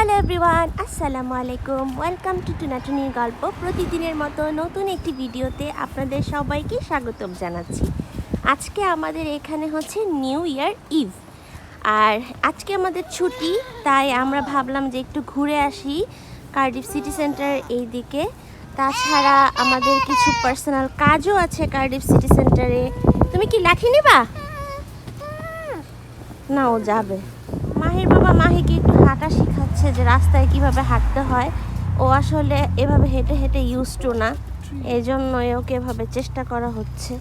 Hello everyone আসসালামু আলাইকুম welcome to two টুনাটুনির গল্প প্রতিদিনের মতো নতুন একটি ভিডিওতে আপনাদের সবাইকে স্বাগতম জানাচ্ছি। আজকে আমাদের এখানে হচ্ছে নিউ ইয়ার ইভ আর আজকে আমাদের ছুটি, তাই আমরা ভাবলাম যে একটু ঘুরে আসি কার্ডিফ সিটি সেন্টার এই দিকে। তাছাড়া আমাদের কিছু পার্সোনাল কাজও আছে কার্ডিফ সিটি সেন্টারে তুমি কি লাঠি নিবা? না, ও যাবে। মাহির বাবা মাহিকে একটু হাঁটা শেখাচ্ছে যে রাস্তায় কীভাবে হাঁটতে হয় ও আসলে এভাবে হেঁটে হেঁটে ইউজ টু না। এই জন্যই ওকে এভাবে চেষ্টা করা হচ্ছে?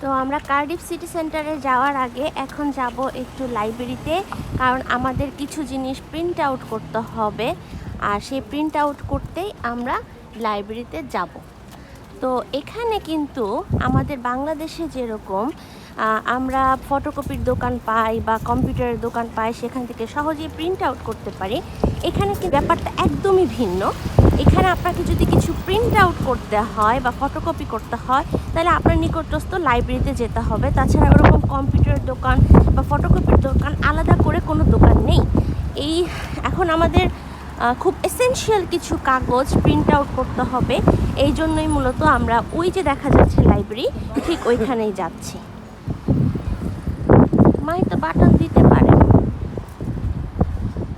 তো আমরা কার্ডিফ সিটি সেন্টারে যাওয়ার আগে এখন যাব একটু লাইব্রেরিতে কারণ আমাদের কিছু জিনিস প্রিন্ট আউট করতে হবে। আর সেই প্রিন্ট আউট করতেই আমরা লাইব্রেরিতে যাব। তো এখানে কিন্তু আমাদের বাংলাদেশে যেরকম আমরা ফটোকপির দোকান পাই বা কম্পিউটারের দোকান পাই, সেখান থেকে সহজেই প্রিন্ট আউট করতে পারি। এখানে কি ব্যাপারটা একদমই ভিন্ন। এখানে আপনাকে যদি কিছু প্রিন্ট আউট করতে হয় বা ফটোকপি করতে হয়, তাহলে আপনার নিকটস্থ লাইব্রেরিতে যেতে হবে। তাছাড়া ওরকম কম্পিউটারের দোকান বা ফটোকপির দোকান আলাদা করে কোনো দোকান নেই। এই এখন আমাদের খুব এসেনশিয়াল কিছু কাগজ প্রিন্ট আউট করতে হবে। এই জন্যই মূলত আমরা ওই যে দেখা যাচ্ছে লাইব্রেরি ঠিক ওইখানেই যাচ্ছি। মাই তো বাটন দিতে পারে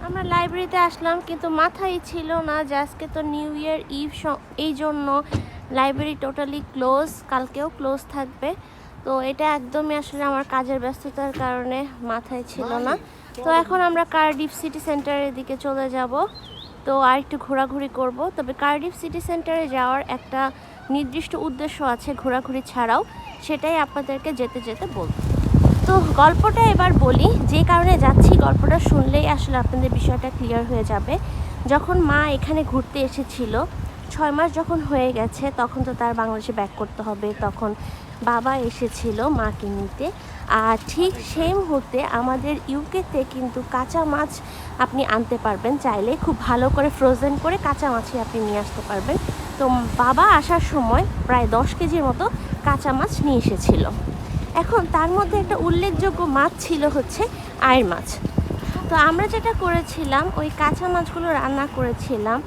আমরা লাইব্রেরিতে আসলাম, কিন্তু মাথায় ছিল না যে আজকে তো নিউ ইয়ার ইভ এই জন্য লাইব্রেরি টোটালি ক্লোজ, কালকেও ক্লোজ থাকবে। তো এটা একদমই আসলে আমার কাজের ব্যস্ততার কারণে মাথায় ছিল না। তো এখন আমরা কার্ডিফ সিটি সেন্টারের দিকে চলে যাব। তো আর একটু ঘোরাঘুরি করব। তবে কার্ডিফ সিটি সেন্টারে যাওয়ার একটা নির্দিষ্ট উদ্দেশ্য আছে ঘোরাঘুরি ছাড়াও, সেটাই আপনাদেরকে যেতে যেতে বলব। তো গল্পটা এবার বলি। যে কারণে যাচ্ছি গল্পটা শুনলেই আসলে আপনাদের বিষয়টা ক্লিয়ার হয়ে যাবে। যখন মা এখানে ঘুরতে এসেছিল, ছয় মাস যখন হয়ে গেছে, তখন তো তার বাংলাদেশে ব্যাক করতে হবে। তখন বাবা এসেছিল মাকে নিতে। আর ঠিক সেই মুহূর্তে আমাদের ইউকেতে কিন্তু কাঁচা মাছ আপনি আনতে পারবেন চাইলে। খুব ভালো করে ফ্রোজেন করে কাঁচা মাছই আপনি নিয়ে আসতে পারবেন। তো বাবা আসার সময় প্রায় দশ কেজির মতো কাঁচা মাছ নিয়ে এসেছিল। এখন তার মধ্যে একটা উল্লেখযোগ্য মাছ ছিল হচ্ছে আয়ের মাছ। তো আমরা যেটা করেছিলাম, ওই কাঁচা মাছগুলো রান্না করেছিলাম।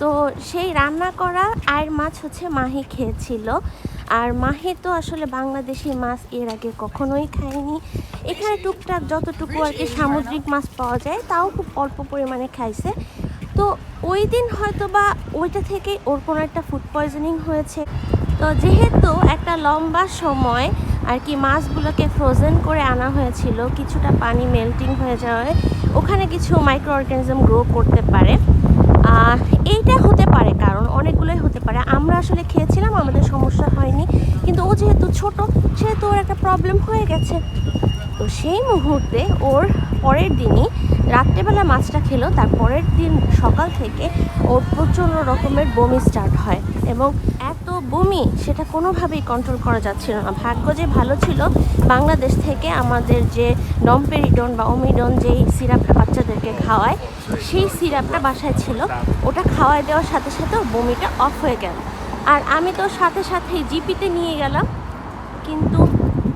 তো সেই রান্না করা আয়ের মাছ হচ্ছে মাহি খেয়েছিল। আর মাহি তো আসলে বাংলাদেশি মাছ, এর আগে কখনোই খায়নি এখানে টুকটাক যতটুকু আর কি সামুদ্রিক মাছ পাওয়া যায়, তাও খুব অল্প পরিমাণে খাইছে। তো ওই দিন হয়তো বা ওইটা থেকে ওর কোনো একটা ফুড পয়জনিং হয়েছে। তো যেহেতু একটা লম্বা সময় আর কি মাছগুলোকে ফ্রোজেন করে আনা হয়েছিল, কিছুটা পানি মেল্টিং হয়ে যাওয়ায়। ওখানে কিছু মাইক্রো অর্গানিজম গ্রো করতে পারে। এইটা হতে পারে, কারণ অনেকগুলোই হতে পারে। আমরা আসলে খেয়েছিলাম, আমাদের সমস্যা হয়নি। কিন্তু ও যেহেতু ছোট, সেহেতু ওর একটা প্রবলেম হয়ে গেছে। তো সেই মুহূর্তে ওর পরের দিনই রাত্রেবেলা মাছটা খেলো। তার পরের দিন সকাল থেকে ওর প্রচণ্ড রকমের বমি স্টার্ট হয় এবং এত বমি সেটা কোনোভাবেই কন্ট্রোল করা যাচ্ছিল না। ভাগ্য যে ভালো ছিল, বাংলাদেশ থেকে আমাদের যে ডমপেরিডন বা অমিডন যেই সিরাপটা বাচ্চাদেরকে খাওয়ায়, সেই সিরাপটা বাসায় ছিল। ওটা খাওয়াই দেওয়ার সাথে সাথে বমিটা অফ হয়ে গেল। আর আমি তো সাথে সাথেই জিপিতে নিয়ে গেলাম। কিন্তু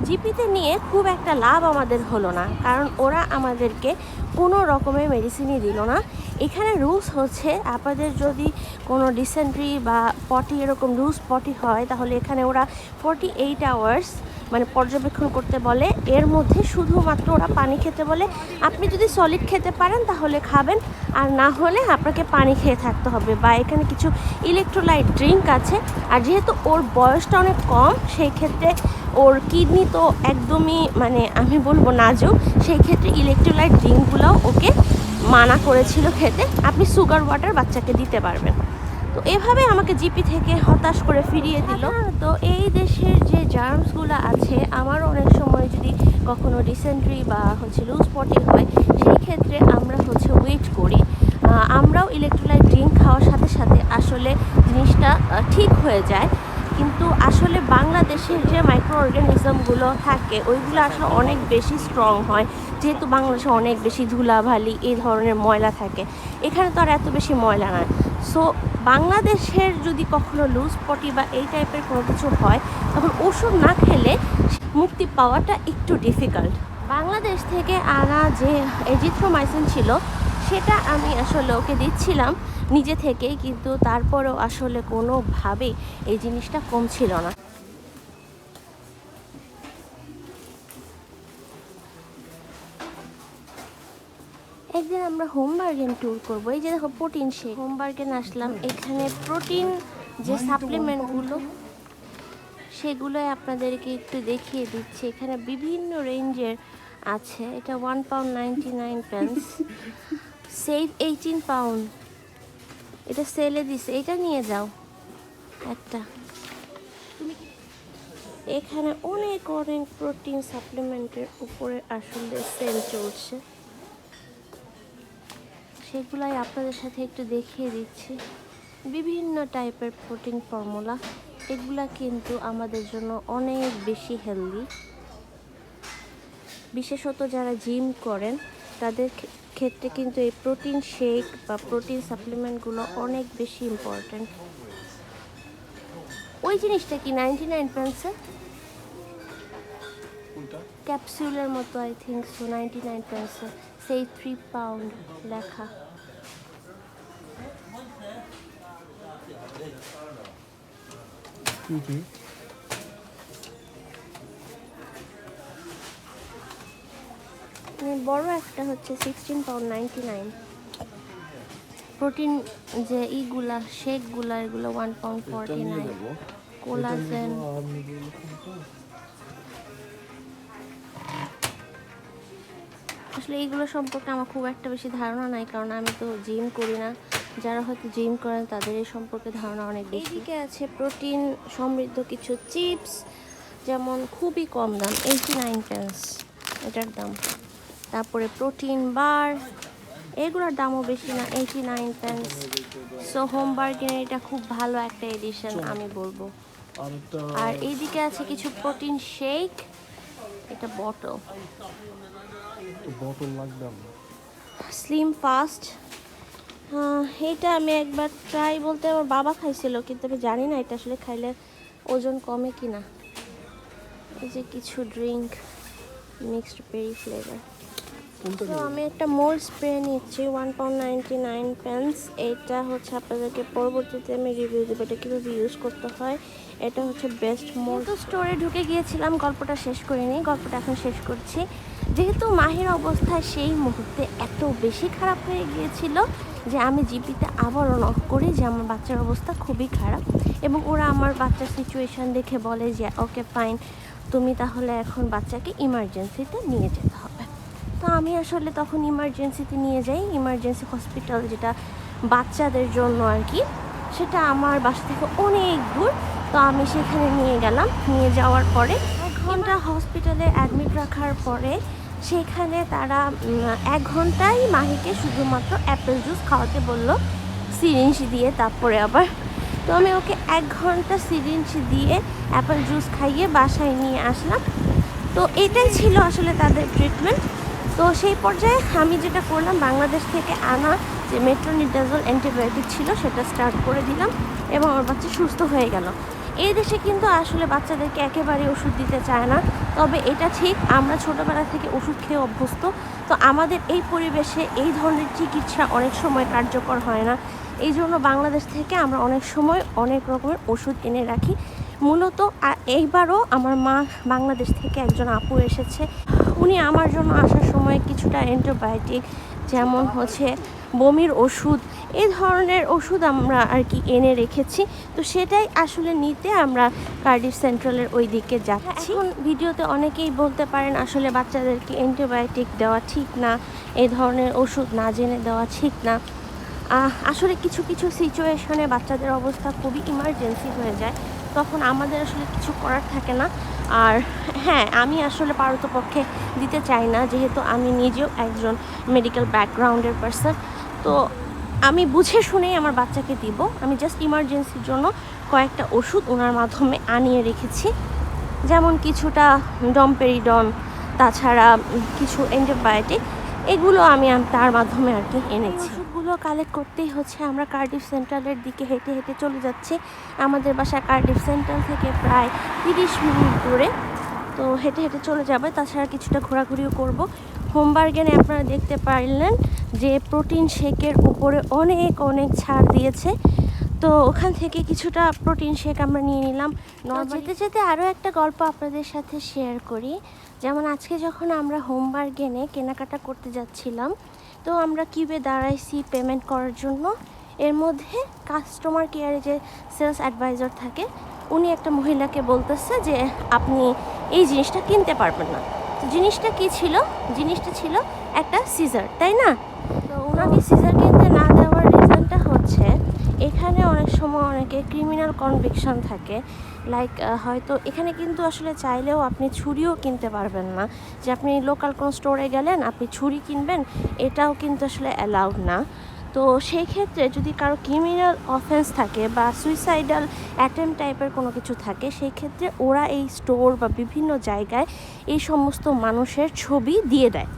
জিপিতে নিয়ে খুব একটা লাভ আমাদের হলো না। কারণ ওরা আমাদেরকে কোনো রকমের মেডিসিনই দিল না। এখানে রুলস হচ্ছে, আপনাদের যদি কোনো ডিসেন্ট্রি বা পটি এরকম রুলস পটি হয়, তাহলে এখানে ওরা ফর্টি এইট আওয়ার্স মানে পর্যবেক্ষণ করতে বলে। এর মধ্যে শুধুমাত্র ওরা পানি খেতে বলে। আপনি যদি সলিড খেতে পারেন, তাহলে খাবেন। আর না হলে আপনাকে পানি খেয়ে থাকতে হবে। বা এখানে কিছু ইলেকট্রোলাইট ড্রিঙ্ক আছে। আর যেহেতু ওর বয়সটা অনেক কম, সেই ক্ষেত্রে ওর কিডনি তো একদমই মানে আমি বলব নাজুক, সেই ক্ষেত্রে ইলেকট্রোলাইট ড্রিঙ্কগুলোও ওকে মানা করেছিল খেতে, আপনি সুগার ওয়াটার বাচ্চাকে দিতে পারবেন। তো এভাবে আমাকে জিপি থেকে হতাশ করে ফিরিয়ে দিল। তো এই দেশের যে জার্মসগুলো আছে, আমার অনেক সময় যদি কখনো ডিসেন্ট্রি বা হচ্ছে লুজ পটি হয়, সেই ক্ষেত্রে আমরা হচ্ছে ওয়েট করি। আমরাও ইলেকট্রোলাইট ড্রিঙ্ক খাওয়ার সাথে সাথে আসলে জিনিসটা ঠিক হয়ে যায়। কিন্তু আসলে বাংলাদেশের যে মাইক্রো অর্গানিজমগুলো থাকে, ওইগুলো আসলে অনেক বেশি স্ট্রং হয়। যেহেতু বাংলাদেশে অনেক বেশি ধুলাভালি এই ধরনের ময়লা থাকে। এখানে তো আর এত বেশি ময়লা না সো বাংলাদেশের যদি কখনো লুজ পটি বা এই টাইপের কোনো কিছু হয়, তখন ওষুধ না খেলে মুক্তি পাওয়াটা একটু ডিফিকাল্ট বাংলাদেশ থেকে আনা যে এজিথ্রোমাইসিন ছিল, সেটা আমি আসলে ওকে দিচ্ছিলাম। নিজে থেকেই কিন্তু তারপরেও আসলে কোনোভাবেই এই জিনিসটা কমছিল না। একদিন আমরা হোমবার্গেন ট্যুর করব। এই যে দেখো প্রোটিন শেক হোমবার্গেন আসলাম। এখানে প্রোটিন যে সাপ্লিমেন্টগুলো সেগুলোই আপনাদেরকে একটু দেখিয়ে দিচ্ছি। এখানে বিভিন্ন রেঞ্জের আছে। এটা one pound ninety nine pence save eighteen pound এটা সেলে দিছে, এটা নিয়ে যাও। একটা। এখানে অনেক অনেক প্রোটিন সাপ্লিমেন্টের উপরে আসলে সেল চলছে। সেগুলাই আপনাদের সাথে একটু দেখিয়ে দিচ্ছি। বিভিন্ন টাইপের প্রোটিন ফর্মুলা, এগুলা কিন্তু আমাদের জন্য অনেক বেশি হেলদি। বিশেষত যারা জিম করেন তাদের ক্ষেত্রে কিন্তু এই প্রোটিন শেক বা প্রোটিন সাপ্লিমেন্টগুলো অনেক বেশি ইম্পর্ট্যান্ট ওই জিনিসটা কি নাইনটি নাইন পেন্সে ক্যাপসুলের মতো I think so ninety nine পেন্সে সেই থ্রি পাউন্ড লেখা। বড় একটা হচ্ছে sixteen pound ninety nine protein যে ইগুলা শেকগুলা এগুলো one pound forty nine collagen. আসলে এইগুলো সম্পর্কে আমার খুব একটা বেশি ধারণা নাই কারণ আমি তো জিম করি না। যারা হয়তো জিম করেন তাদের এই সম্পর্কে ধারণা অনেক বেশি। এদিকে আছে প্রোটিন সমৃদ্ধ কিছু চিপস যেমন খুবই কম দাম এইটি নাইন পেন্স এটার দাম। তারপরে প্রোটিন বার এগুলোর দামও বেশি না eighty nine pence so home বার্গেনের এটা খুব ভালো একটা এডিশন আমি বলব। আর এইদিকে আছে কিছু প্রোটিন শেক এটা বটল লাগবে স্লিম ফাস্ট এটা আমি একবার ট্রাই বলতে আমার বাবা খাইছিল কিন্তু আমি জানি না এটা আসলে খাইলে ওজন কমে কি না এই যে কিছু ড্রিঙ্ক মিক্সড পেরি ফ্লেভার তো আমি একটা মোল স্প্রে নিচ্ছি one pound ninety nine pence এটা হচ্ছে আপনাদেরকে পরবর্তীতে আমি রিভিউ দেবো এটা কীভাবে ইউজ করতে হয়। এটা হচ্ছে বেস্ট মোল তো স্টোরে ঢুকে গিয়েছিলাম গল্পটা শেষ করিনি গল্পটা এখন শেষ করছি। যেহেতু মাহির অবস্থা সেই মুহূর্তে এত বেশি খারাপ হয়ে গিয়েছিল যে আমি জিপিতে আবারও নক করি যে আমার বাচ্চার অবস্থা খুবই খারাপ এবং ওরা আমার বাচ্চার সিচুয়েশন দেখে বলে যে ওকে ফাইন তুমি তাহলে এখন বাচ্চাকে ইমার্জেন্সিতে নিয়ে যেতে হবে। তো আমি আসলে তখন ইমার্জেন্সিতে নিয়ে যাই ইমার্জেন্সি হসপিটাল যেটা বাচ্চাদের জন্য আর কি, সেটা আমার বাসা থেকে অনেক দূর। তো আমি সেখানে নিয়ে গেলাম, নিয়ে যাওয়ার পরে এক ঘণ্টা হসপিটালে অ্যাডমিট রাখার পরে সেখানে তারা এক ঘন্টায় মাহিকে শুধুমাত্র অ্যাপেল জুস খাওয়াতে বলল সিরিঞ্জ দিয়ে তারপরে আবার। তো আমি ওকে এক ঘণ্টা সিরিঞ্জ দিয়ে অ্যাপেল জুস খাইয়ে বাসায় নিয়ে আসলাম। তো এটাই ছিল আসলে তাদের ট্রিটমেন্ট তো সেই পর্যায়ে আমি যেটা করলাম, বাংলাদেশ থেকে আনা যে মেট্রোনিডাজল অ্যান্টিবায়োটিক ছিল সেটা স্টার্ট করে দিলাম এবং আমার বাচ্চা সুস্থ হয়ে গেল। এই দেশে কিন্তু আসলে বাচ্চাদেরকে একেবারে ওষুধ দিতে চায় না, তবে এটা ঠিক আমরা ছোটোবেলা থেকে ওষুধ খেয়ে অভ্যস্ত। তো আমাদের এই পরিবেশে এই ধরনের চিকিৎসা অনেক সময় কার্যকর হয় না। এই জন্য বাংলাদেশ থেকে আমরা অনেক সময় অনেক রকমের ওষুধ এনে রাখি। মূলত এইবারও আমার মা বাংলাদেশ থেকে একজন আপু এসেছে। উনি আমার জন্য আসার সময় কিছুটা অ্যান্টিবায়োটিক যেমন হচ্ছে বমির ওষুধ। এই ধরনের ওষুধ আমরা আর কি এনে রেখেছি। তো সেটাই আসলে নিতে আমরা কার্ডিফ সেন্ট্রালের ওই দিকে যাচ্ছি। এখন ভিডিওতে অনেকেই বলতে পারেন, আসলে বাচ্চাদেরকে অ্যান্টিবায়োটিক দেওয়া ঠিক না এই ধরনের ওষুধ না জেনে দেওয়া ঠিক না। আসলে কিছু কিছু সিচুয়েশনে বাচ্চাদের অবস্থা খুবই ইমার্জেন্সি হয়ে যায়। তখন আমাদের আসলে কিছু করার থাকে না। আর হ্যাঁ আমি আসলে পারতপক্ষে দিতে চাই না, যেহেতু আমি নিজেও একজন মেডিকেল ব্যাকগ্রাউন্ডের পার্সন তো আমি বুঝে শুনেই আমার বাচ্চাকে দিব। আমি জাস্ট ইমার্জেন্সির জন্য কয়েকটা ওষুধ ওনার মাধ্যমে আনিয়ে রেখেছি। যেমন কিছুটা ডমপেরিডন তাছাড়া কিছু অ্যান্টিবায়োটিক এগুলো আমি তার মাধ্যমে আর কি এনেছি। জিনিসগুলো কালেক্ট করতেই হচ্ছে। আমরা কার্ডিফ সেন্ট্রালের দিকে হেঁটে হেঁটে চলে যাচ্ছি। আমাদের বাসা কার্ডিফ সেন্ট্রাল থেকে প্রায় তিরিশ মিনিট দূরে। তো হেঁটে হেঁটে চলে যাবে। তাছাড়া কিছুটা ঘোরাঘুরিও করব। হোমবার্গেনে আপনারা দেখতে পারলেন যে প্রোটিন শেকের উপরে অনেক অনেক ছাড় দিয়েছে। তো ওখান থেকে কিছুটা প্রোটিন শেক আমরা নিয়ে নিলাম। যেতে যেতে আরও একটা গল্প আপনাদের সাথে শেয়ার করি। যেমন আজকে যখন আমরা হোমবার্গেনে কেনাকাটা করতে যাচ্ছিলাম তো আমরা কিউবে দাঁড়াইছি পেমেন্ট করার জন্য। এর মধ্যে কাস্টমার কেয়ারে যে সেলস অ্যাডভাইজার থাকে উনি একটা মহিলাকে বলতেছে যে আপনি এই জিনিসটা কিনতে পারবেন না। তো জিনিসটা কি ছিল? জিনিসটা ছিল একটা সিজার তাই না? তো ওনাকে সিজার কিনতে না দেওয়ার রিজনটা হচ্ছে এখানে অনেক সময় অনেকে ক্রিমিনাল কনভিকশন থাকে। লাইক হয়তো এখানে কিন্তু আসলে চাইলেও আপনি ছুরিও কিনতে পারবেন না। যে আপনি লোকাল কোনো স্টোরে গেলেন, আপনি ছুরি কিনবেন, এটাও কিন্তু আসলে অ্যালাউড না। তো সেই ক্ষেত্রে যদি কারও ক্রিমিনাল অফেন্স থাকে বা সুইসাইডাল অ্যাটেম্প টাইপের কোনো কিছু থাকে, সেই ক্ষেত্রে ওরা এই স্টোর বা বিভিন্ন জায়গায় এই সমস্ত মানুষের ছবি দিয়ে দেয়।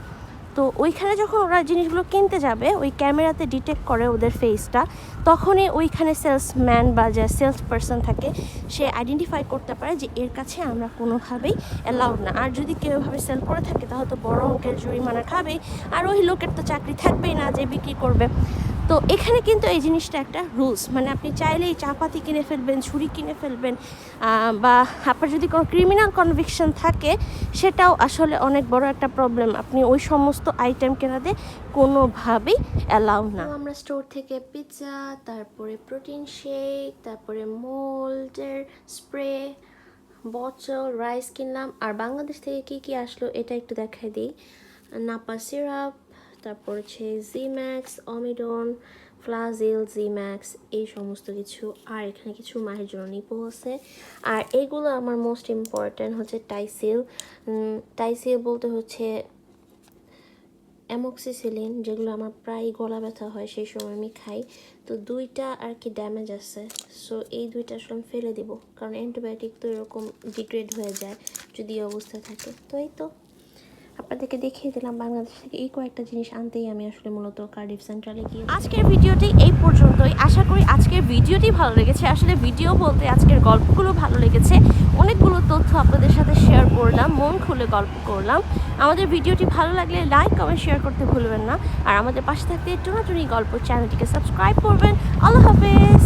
তো ওইখানে যখন ওরা জিনিসগুলো কিনতে যাবে, ওই ক্যামেরাতে ডিটেক্ট করে ওদের ফেসটা তখনই ওইখানে সেলসম্যান বা যে সেলস পারসন থাকে, সে আইডেন্টিফাই করতে পারে যে এর কাছে আমরা কোনোভাবেই অ্যালাউড না। আর যদি কেউ এভাবে সেল করে থাকে, তাহলে তো বড় অঙ্কের জরিমানা খাবে। আর ওই লোকের তো চাকরি থাকবেই না যে বিক্রি করবে। তো এখানে কিন্তু এই জিনিসটা একটা রুলস মানে আপনি চাইলেই চাপাতি কিনে ফেলবেন, ছুরি কিনে ফেলবেন বা আপনার যদি কোনো ক্রিমিনাল কনভিকশন থাকে, সেটাও আসলে অনেক বড় একটা প্রবলেম আপনি ওই সমস্ত আইটেম কেনাতে কোনোভাবেই অ্যালাউ না। আমরা স্টোর থেকে পিৎজা তারপরে প্রোটিন শেক তারপরে মোল্ডের স্প্রে বচল রাইস কিনলাম। আর বাংলাদেশ থেকে কি কি আসলো, এটা একটু দেখাই দিই। নাপা সিরাপ তারপর হচ্ছে জিম্যাক্স অমিডন ফ্লাজিল জিম্যাক্স এই সমস্ত কিছু, আর এখানে কিছু মায়ের জন্য নিপো আছে। আর এইগুলো আমার মোস্ট ইম্পর্ট্যান্ট হচ্ছে টাইসিল টাইসিল বলতে হচ্ছে অ্যামক্সিসিলিন যেগুলো আমার প্রায় গলা ব্যথা হয়, সেই সময় আমি খাই। তো দুইটা আর কি ড্যামেজ আছে। সো এই দুইটা আসলে আমি ফেলে দিব, কারণ অ্যান্টিবায়োটিক তো এরকম ডিগ্রেড হয়ে যায়, যদি অবস্থা থাকে। তো এই তো। আপনাদেরকে দেখিয়ে দিলাম, বাংলাদেশ থেকে এই কয়েকটা জিনিস আনতেই আমি আসলে মূলত কার্ডিফ সেন্ট্রালে গিয়ে আজকের ভিডিওটি এই পর্যন্তই। আশা করি আজকের ভিডিওটি ভালো লেগেছে। আসলে ভিডিও বলতে আজকের গল্পগুলো ভালো লেগেছে। অনেকগুলো তথ্য আপনাদের সাথে শেয়ার করলাম, মন খুলে গল্প করলাম। আমাদের ভিডিওটি ভালো লাগলে লাইক কমেন্ট শেয়ার করতে ভুলবেন না। আর আমাদের পাশে থাকতে টুনাটুনি গল্প চ্যানেলটিকে সাবস্ক্রাইব করবেন। আল্লাহ হাফেজ!